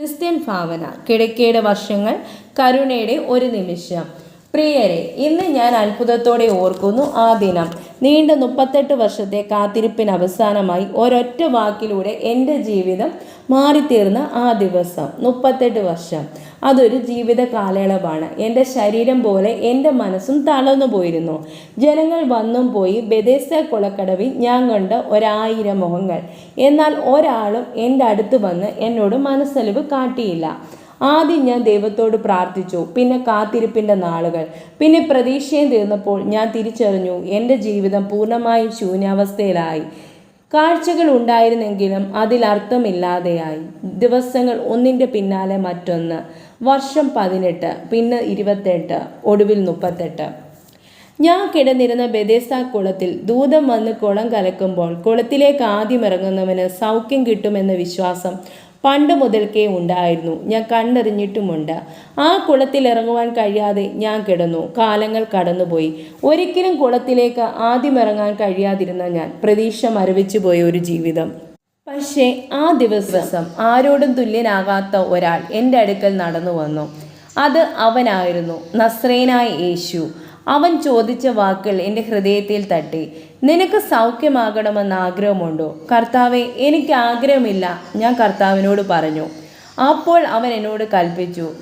Christian ഭാവന കിടക്കയുടെ വർഷങ്ങൾ കരുണയുടെ ഒരു നിമിഷം. പ്രിയരെ ഇന്ന് ഞാൻ അത്ഭുതത്തോടെ ഓർക്കുന്നു ആ ദിനം. നീണ്ട മുപ്പത്തെട്ട് വർഷത്തെ കാത്തിരിപ്പിന് അവസാനമായി ഒരൊറ്റ വാക്കിലൂടെ എന്റെ ജീവിതം മാറിത്തീർന്ന ആ ദിവസം മുപ്പത്തെട്ട് വർഷം. അതൊരു ജീവിത കാലയളവാണ്. എന്റെ ശരീരം പോലെ എന്റെ മനസ്സും തളർന്നു പോയിരുന്നു. ജനങ്ങൾ വന്നും പോയി ബദേസ കുളക്കടവിൽ ഞാൻ കണ്ട ഒരായിരം മുഖങ്ങൾ. എന്നാൽ ഒരാളും എന്റെ അടുത്ത് വന്ന് എന്നോട് മനസ്സലിവ് കാട്ടിയില്ല. ആദ്യം ഞാൻ ദൈവത്തോട് പ്രാർത്ഥിച്ചു പിന്നെ കാത്തിരിപ്പിന്റെ നാളുകൾ. പിന്നെ പ്രതീക്ഷയും തീർന്നപ്പോൾ ഞാൻ തിരിച്ചറിഞ്ഞു എന്റെ ജീവിതം പൂർണമായും ശൂന്യാവസ്ഥയിലായി. കാഴ്ചകൾ ഉണ്ടായിരുന്നെങ്കിലും അതിൽ അർത്ഥമില്ലാതെയായി. ദിവസങ്ങൾ ഒന്നിന്റെ പിന്നാലെ മറ്റൊന്ന്. വർഷം പതിനെട്ട് പിന്നെ ഇരുപത്തെട്ട് ഒടുവിൽ മുപ്പത്തെട്ട്. ഞാൻ കിടന്നിരുന്ന ബദേസ്ത കുളത്തിൽ ദൂതം വന്ന് കുളം കലക്കുമ്പോൾ കുളത്തിലേക്ക് ആദ്യം ഇറങ്ങുന്നവന് സൗഖ്യം കിട്ടുമെന്ന വിശ്വാസം പണ്ട് മുതൽക്കേ ഉണ്ടായിരുന്നു. ഞാൻ കണ്ടറിഞ്ഞിട്ടുമുണ്ട് ആ കുളത്തിൽ ഇറങ്ങുവാൻ കഴിയാതെ ഞാൻ കിടന്നു. കാലങ്ങൾ കടന്നുപോയി. ഒരിക്കലും കുളത്തിലേക്ക് ആദ്യം ഇറങ്ങാൻ കഴിയാതിരുന്ന ഞാൻ പ്രതീക്ഷ മരവിച്ചു പോയ ഒരു ജീവിതം. പക്ഷേ ആ ദിവസം ആരോടും തുല്യനാകാത്ത ഒരാൾ എന്റെ അടുക്കൽ നടന്നു വന്നു. അത് അവനായിരുന്നു നസ്രേനായ യേശു. അവൻ ചോദിച്ച വാക്കുകൾ എന്റെ ഹൃദയത്തിൽ തട്ടി. നിനക്ക് സൗഖ്യമാകണമെന്ന് ആഗ്രഹമുണ്ടോ? കർത്താവെ എനിക്ക് ആഗ്രഹമില്ല. ഞാൻ കർത്താവിനോട് പറഞ്ഞു. അപ്പോൾ അവൻ എന്നോട് കൽപ്പിച്ചു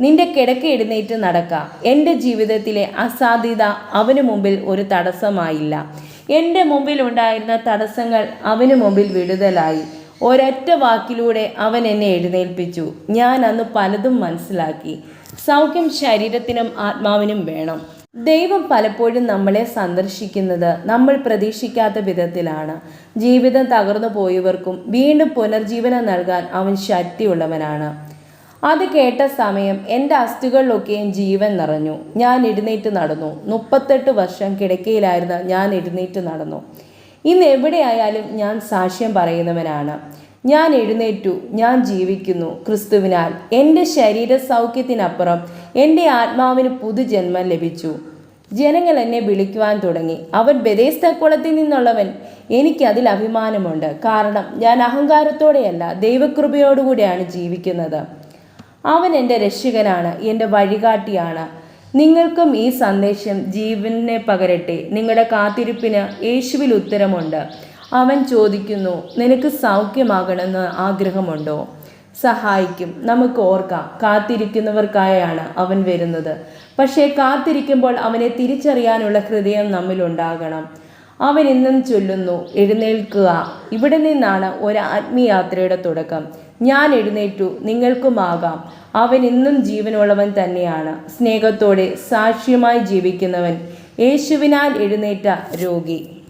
നിന്റെ കിടക്ക എഴുന്നേറ്റ് നടക്ക. എന്റെ ജീവിതത്തിലെ അസാധ്യത അവന് മുമ്പിൽ ഒരു തടസ്സമായില്ല. എന്റെ മുമ്പിൽ ഉണ്ടായിരുന്ന തടസ്സങ്ങൾ അവന് മുമ്പിൽ വിടുതലായി. ഒരൊറ്റ വാക്കിലൂടെ അവൻ എന്നെ എഴുന്നേൽപ്പിച്ചു. ഞാൻ അന്ന് പലതും മനസ്സിലാക്കി. സൗഖ്യം ശരീരത്തിനും ആത്മാവിനും വേണം. ദൈവം പലപ്പോഴും നമ്മളെ സന്ദർശിക്കുന്നത് നമ്മൾ പ്രതീക്ഷിക്കാത്ത വിധത്തിലാണ്. ജീവിതം തകർന്നു പോയവർക്കും വീണ്ടും പുനർജീവനം നൽകാൻ അവൻ ശക്തിയുള്ളവനാണ്. അത് കേട്ട സമയം എന്റെ അസ്ഥികളിലൊക്കെയും ജീവൻ നിറഞ്ഞു. ഞാൻ എഴുന്നേറ്റ് നടന്നു. മുപ്പത്തെട്ട് വർഷം കിടക്കയിലായിരുന്ന ഞാൻ എഴുന്നേറ്റ് നടന്നു. ഇന്ന് എവിടെയായാലും ഞാൻ സാക്ഷ്യം പറയുന്നവനാണ്. ഞാൻ എഴുന്നേറ്റു ഞാൻ ജീവിക്കുന്നു ക്രിസ്തുവിനാൽ. എന്റെ ശരീര സൗഖ്യത്തിനപ്പുറം എന്റെ ആത്മാവിന് പുതുജന്മം ലഭിച്ചു. ജനങ്ങൾ എന്നെ വിളിക്കുവാൻ തുടങ്ങി. അവൻ ബദേസ്തക്കുളത്തിൽ നിന്നുള്ളവൻ. എനിക്കതിൽ അഭിമാനമുണ്ട്. കാരണം ഞാൻ അഹങ്കാരത്തോടെയല്ല ദൈവകൃപയോടുകൂടിയാണ് ജീവിക്കുന്നത്. അവൻ എന്റെ രക്ഷകനാണ് എന്റെ വഴികാട്ടിയാണ്. നിങ്ങൾക്കും ഈ സന്ദേശം ജീവനെ പകരട്ടെ. നിങ്ങളുടെ കാത്തിരിപ്പിന് യേശുവിൽ ഉത്തരമുണ്ട്. അവൻ ചോദിക്കുന്നു നിനക്ക് സൗഖ്യമാകണമെന്ന് ആഗ്രഹമുണ്ടോ? സഹായിക്കും. നമുക്ക് ഓർക്കാം. കാത്തിരിക്കുന്നവർക്കായാണ് അവൻ വരുന്നത്. പക്ഷേ കാത്തിരിക്കുമ്പോൾ അവനെ തിരിച്ചറിയാനുള്ള ഹൃദയം നമ്മിലുണ്ടാകണം. അവൻ ഇന്നും ചൊല്ലുന്നു എഴുന്നേൽക്കുക. ഇവിടെ നിന്നാണ് ഒരു ആത്മീയാത്രയുടെ തുടക്കം. ഞാൻ എഴുന്നേറ്റു. നിങ്ങൾക്കുമാകാം അവൻ ഇന്നും ജീവനുള്ളവൻ തന്നെയാണ്. സ്നേഹത്തോടെ സാക്ഷ്യമായി ജീവിക്കുന്നവൻ യേശുവിനാൽ എഴുന്നേറ്റ രോഗി.